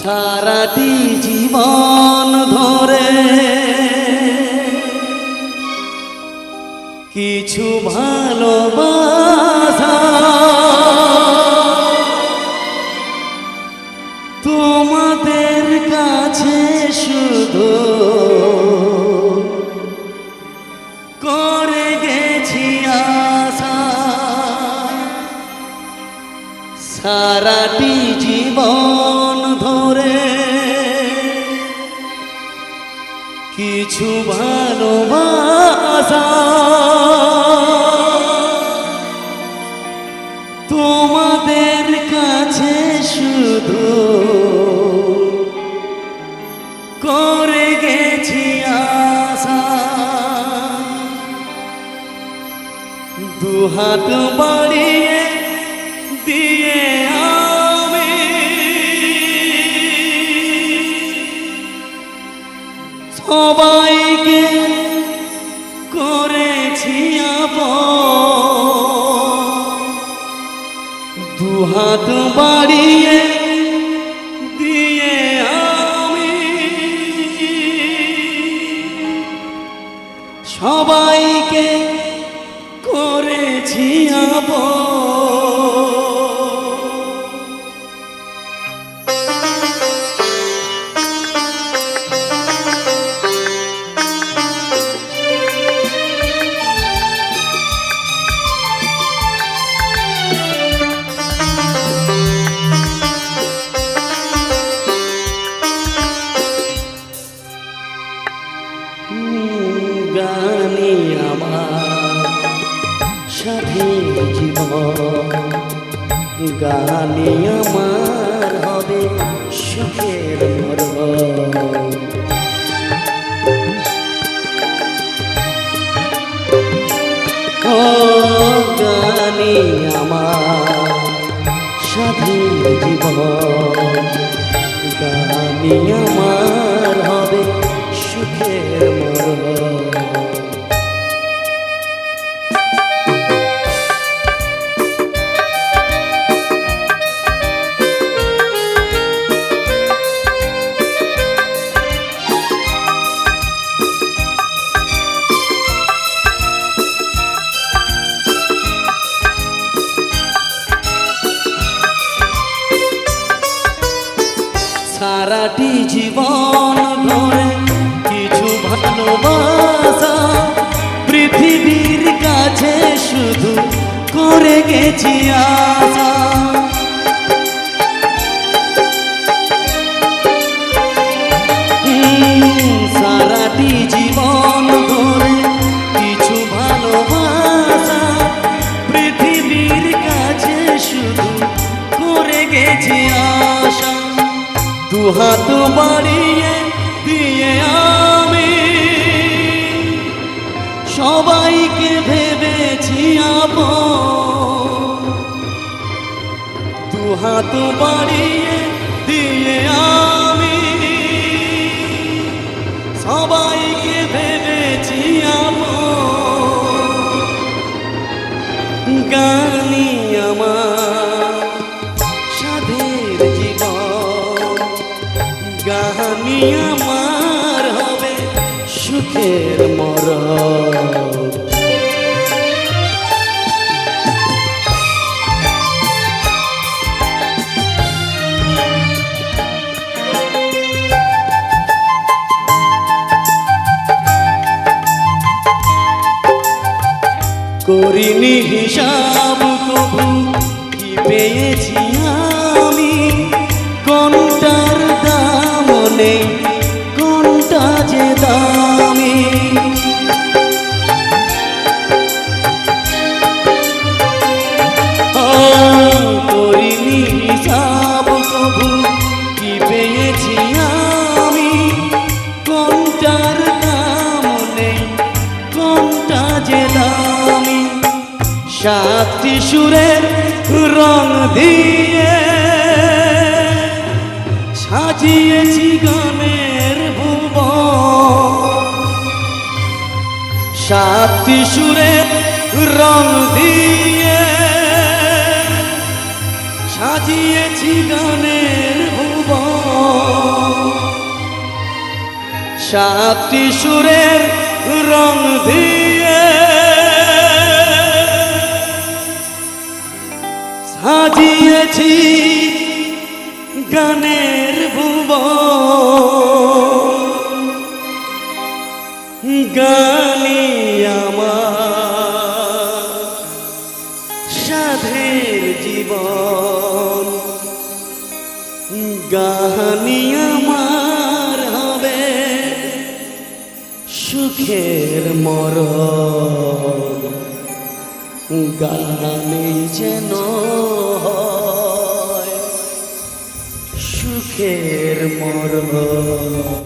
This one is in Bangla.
সারাটি জীবন ধরে কিছু ভালোবাসা কিছু ভালোবাসা। তোমাদের কাছে শুধু করে গেছি আশা। দুহাত বাড়িয়ে সবাইকে করেছি। দুহাত বাড়িয়ে দিয়ে আমি সবাইকে করেছি আপন। সাথে জীবন। গানে আমার হবে সুখের মরণ গানে আমার সাথে জীবন। গানে আমার হবে সুখের মরণ সারাটি জীবন ভরে কিছু ভালোবাসা পৃথিবীর কাছে শুধু করে গেছি আশা। দুহাত বাড়িয়ে দিয়ে আমি। সবাইকে ভেবেছি আপন। দুহাত বাড়িয়ে দিয়ে আমি সুখের মরণ। করিনি হিসাব কবু কি পেয়েছি আমি? সুরের রং দিয়ে সাজিয়েছি গানের ভুব সাতটি সুরের রং দিয়ে সাজিয়েছি গানের ভুবন। সাতটি সুরের রং দিয়ে সাজিয়েছি গানের ভুব গানি আমার সাধের জীবন। গাহানি আমার হবে সুখের মরণ। গানে যেন সুখের মরণ।